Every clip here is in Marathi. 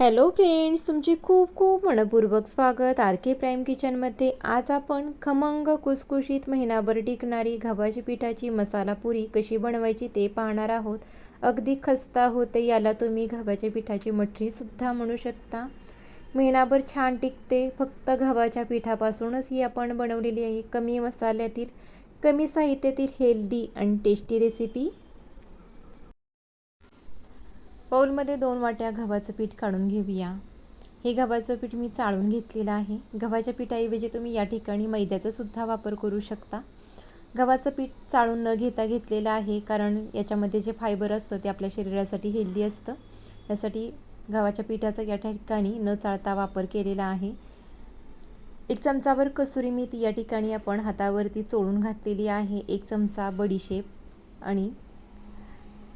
हॅलो फ्रेंड्स तुमचे खूप खूप मनपूर्वक स्वागत. आर के प्राईम किचनमध्ये आज आपण खमंग कुसकुशीत महिनाभर टिकणारी गव्हाची पिठाची मसाला पुरी कशी बनवायची ते पाहणार आहोत. अगदी खस्ता होते याला तुम्ही गव्हाच्या पिठाची मठरीसुद्धा म्हणू शकता. महिनाभर छान टिकते फक्त गव्हाच्या पिठापासूनच ही आपण बनवलेली आहे. कमी मसाल्यातील कमी साहित्यातील हेल्दी आणि टेस्टी रेसिपी बाऊलमध्ये दोन वाट्या गव्हाचं पीठ काढून घेऊया. हे गव्हाचं पीठ मी चाळून घेतलेलं आहे. गव्हाच्या पिठाऐवजी तुम्ही या ठिकाणी मैद्याचा सुद्धा वापर करू शकता. गव्हाचं पीठ चाळून न घेता घेतलेलं आहे कारण याच्यामध्ये जे फायबर असतं ते आपल्या शरीरासाठी हेल्दी असतं. यासाठी गव्हाच्या पिठाचा या ठिकाणी न चाळता वापर केलेला आहे. एक चमचाभर कसुरी मेथी या ठिकाणी आपण हातावरती चोळून घातलेली आहे. एक चमचा बडीशेप आणि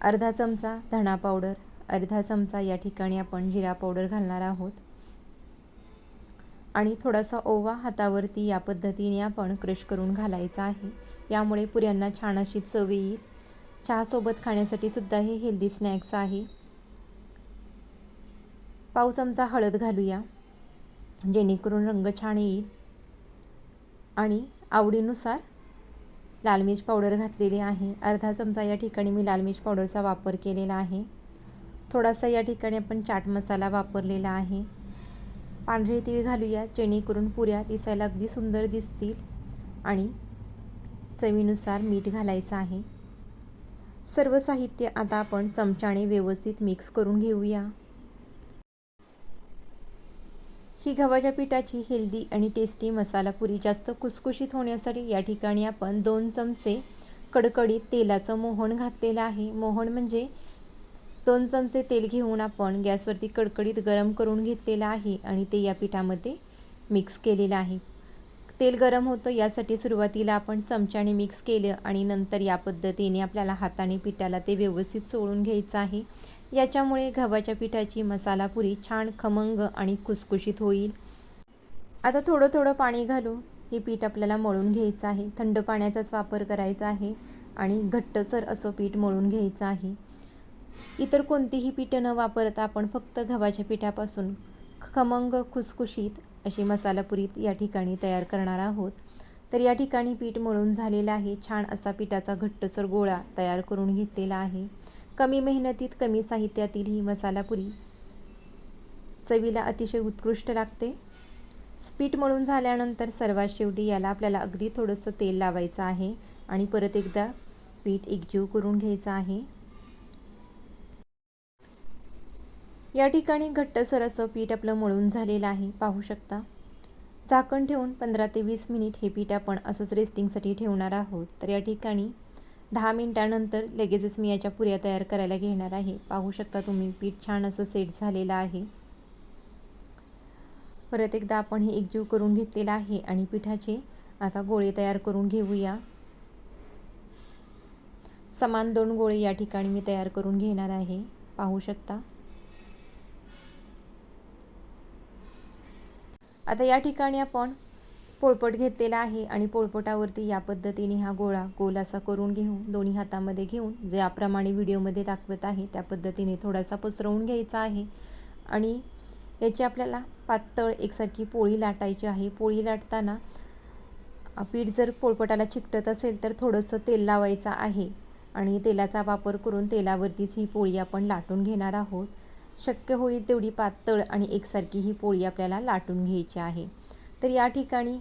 अर्धा चमचा धणा पावडर. अर्धा चमचा या ठिकाणी आपण जिरा पावडर घालणार आहोत. आणि थोडासा ओवा हातावरती या पद्धतीने आपण क्रश करून घालायचा आहे. यामुळे पुऱ्यांना छान अशी चव येईल. चहासोबत खाण्यासाठी सुद्धा हे हेल्दी स्नॅक्स आहे. पाव चमचा हळद घालूया जेणेकरून रंग छान येईल. आणि आवडीनुसार लाल मिर्च पावडर घातलेली आहे. अर्धा चमचा या ठिकाणी मी लाल मिर्च पावडरचा वापर केलेला आहे. थोडासा या ठिकाणी आपण चाट मसाला वापरलेला आहे. पांढरे तीळ घालूया जेणेकरून पुऱ्या दिसायला अगदी सुंदर दिसतील आणि चवीनुसार मीठ घालायचं आहे. सर्व साहित्य आता आपण चमच्याने व्यवस्थित मिक्स करून घेऊया. ही गव्हाच्या पिठाची हेल्दी आणि टेस्टी मसाला पुरी जास्त कुसकुशीत होण्यासाठी या ठिकाणी आपण दोन चमचे कडकडीत तेलाचं मोहन घातलेलं आहे. मोहन म्हणजे दोन चमचे तेल घेऊन आपण गॅसवरती कडकडीत गरम करून घेतलेलं आहे आणि ते या पिठामध्ये मिक्स केलेलं आहे. तेल गरम होतं यासाठी सुरुवातीला आपण चमच्याने मिक्स केलं आणि नंतर या पद्धतीने आपल्याला हाताने पिठाला ते व्यवस्थित चोळून घ्यायचं आहे. याच्यामुळे गव्हाच्या पिठाची मसाला पुरी छान खमंग आणि खुसखुशीत होईल. आता थोडं थोडं पाणी घालून हे पीठ आपल्याला मळून घ्यायचं आहे. थंड पाण्याचाच वापर करायचा आहे आणि घट्टसर असं पीठ मळून घ्यायचं आहे. इतर कोणतीही पिठं न वापरता आपण फक्त गव्हाच्या पिठापासून खमंग खुसखुशीत अशी मसालापुरी या ठिकाणी तयार करणार आहोत. तर या ठिकाणी पीठ मळून झालेलं आहे. छान असा पिठाचा घट्टसर गोळा तयार करून घेतलेला आहे. कमी मेहनतीत कमी साहित्यातील ही मसालापुरी चवीला अतिशय उत्कृष्ट लागते. पीठ मळून झाल्यानंतर सर्वात शेवटी याला आपल्याला अगदी थोडंसं तेल लावायचं आहे आणि परत एकदा पीठ एकजीव करून घ्यायचं आहे. या ठिकाणी घट्टसर असं पीठ आपलं मळून झालेलं आहे. पाहू शकता. झाकण ठेवून पंधरा ते वीस मिनिट हे पीठ आपण असंच रेस्टिंगसाठी ठेवणार आहोत. तर या ठिकाणी दहा मिनटानंतर लगेचच मी याच्या पुऱ्या तयार करायला घेणार आहे. पाहू शकता तुम्ही पीठ छान असं सेट झालेलं आहे. परत एकदा आपण हे एकजीव करून घेतलेलं आहे आणि पिठाचे आता गोळे तयार करून घेऊया. समान दोन गोळे या ठिकाणी मी तयार करून घेणार आहे. पाहू शकता. आता या ठिकाणी आपण पोळपट घेतलेला आहे आणि पोळपटावरती या पद्धतीने हा गोळा गोल असा करून घेऊन दोन्ही हातामध्ये घेऊन ज्याप्रमाणे व्हिडिओमध्ये दाखवत आहे त्या पद्धतीने थोडासा पसरवून घ्यायचा आहे. आणि याची आपल्याला पातळ एकसारखी पोळी लाटायची आहे. पोळी लाटताना पीठ जर पोळपटाला चिकटत असेल तर थोडंसं तेल लावायचं आहे. आणि तेलाचा वापर करून तेलावरतीच ही पोळी आपण लाटून घेणार आहोत. शक्य होईल तेवढी पातळ आणि एकसारखी ही पोळी आपल्याला लाटून घ्यायची आहे. तर या ठिकाणी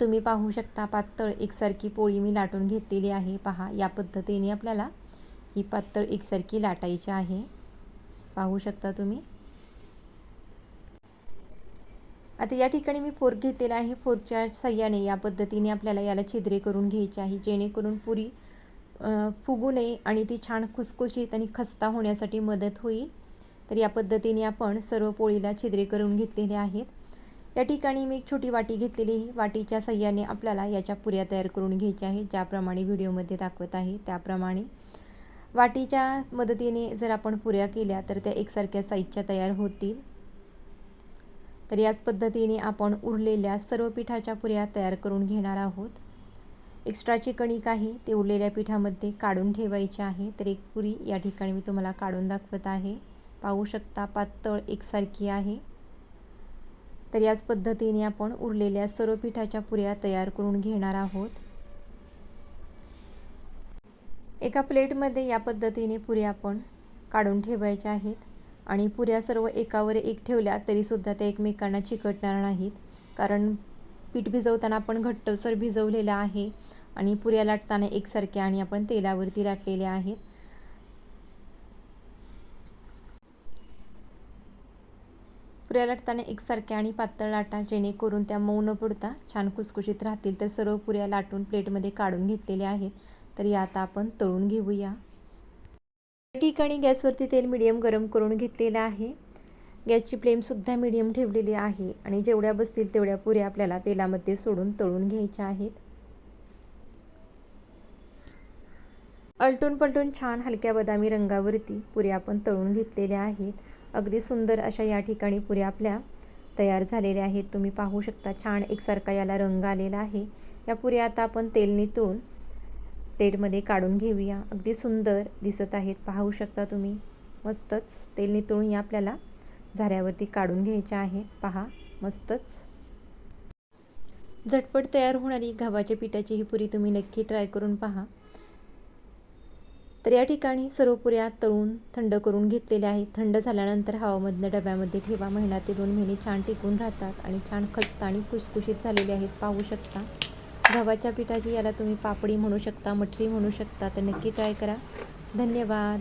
तुम्ही पाहू शकता पातळ एकसारखी पोळी मी लाटून घेतलेली आहे. पहा या पद्धतीने आपल्याला ही पातळ एकसारखी लाटायची आहे. पाहू शकता तुम्ही. आता या ठिकाणी मी फोर्क घेतलेला आहे. फोर्कच्या सह्याने या पद्धतीने आपल्याला याला छिद्रे करून घ्यायची आहे. जेणेकरून पुरी फुगू नये आणि ती छान खुसखुशीत आणि खस्ता होण्यासाठी मदत होईल. तर या पद्धतीने आपण सर्व पोळीला छिद्रे करून घेतलेले आहेत. या ठिकाणी मी एक छोटी वाटी घेतलेली वाटीच्या सह्याने आपल्याला याच्या पुऱ्या तयार करून घ्यायच्या आहेत ज्याप्रमाणे व्हिडिओमध्ये दाखवत आहे. त्याप्रमाणे वाटीच्या मदतीने जर आपण पुऱ्या केल्या तर त्या एकसारख्या साईजच्या तयार होतील. तर याच पद्धतीने आपण उरलेल्या सर्व पिठाच्या पुऱ्या तयार करून घेणार आहोत. एक्स्ट्राची कणिक आहे ते उरलेल्या पिठामध्ये काढून ठेवायची आहे. तर एक पुरी या ठिकाणी मी तुम्हाला काढून दाखवत आहे. पाहू शकता पातळ एकसारखी आहे. तर याच पद्धतीने आपण उरलेल्या सर्व पिठाच्या पुऱ्या तयार करून घेणार आहोत. एका प्लेटमध्ये या पद्धतीने पुऱ्या आपण काढून ठेवायच्या आहेत आणि पुऱ्या सर्व एकावर एक ठेवल्या तरीसुद्धा त्या एकमेकांना चिकटणार नाहीत. कारण पीठ भिजवताना आपण घट्टसर भिजवलेलं आहे आणि पुऱ्या लाटताना एकसारख्या आणि आपण तेलावरती लाटलेल्या आहेत. पुऱ्या लाटताना एकसारख्या आणि पातळ लाटा जेणेकरून त्या मऊ न पडता छान कुसकुशीत राहतील. तर सर्व पुऱ्या लाटून प्लेटमध्ये काढून घेतलेल्या आहेत. तर या आता आपण तळून घेऊया. ठिकाणी गॅसवरती तेल मिडियम गरम करून घेतलेलं आहे. गॅसची फ्लेमसुद्धा मिडियम ठेवलेली आहे आणि जेवढ्या बसतील तेवढ्या पुऱ्या आपल्याला तेलामध्ये सोडून तळून घ्यायच्या आहेत. अलटून पलटून छान हलक्या बदामी रंगावरती पुऱ्या आपण तळून घेतलेल्या आहेत. अगदी सुंदर अशा या ठिकाणी पुऱ्या आपल्या तयार झालेल्या आहेत. तुम्ही पाहू शकता छान एकसारखा याला रंग आलेला आहे. या पुऱ्या आता आपण तेल नितळून प्लेटमध्ये काढून घेऊया. अगदी सुंदर दिसत आहेत. पाहू शकता तुम्ही. मस्तच तेल नितळून या आपल्याला झाऱ्यावरती काढून घ्यायच्या आहेत. पहा मस्तच. झटपट तयार होणारी गव्हाच्या पिठाची ही पुरी तुम्ही नक्की ट्राय करून पहा. तर या ठिकाणी सर्व पुऱ्या तळून थंड करून घेतलेल्या आहेत. थंड झाल्यानंतर हवामधनं डब्यामध्ये ठेवा. महिना ते दोन महिने छान टिकून राहतात आणि छान खस्त आणि कुसकुशीत झालेले आहेत. पाहू शकता. गव्हाच्या पिठाची याला तुम्ही पापडी म्हणू शकता मठरी म्हणू शकता. तर नक्की ट्राय करा. धन्यवाद.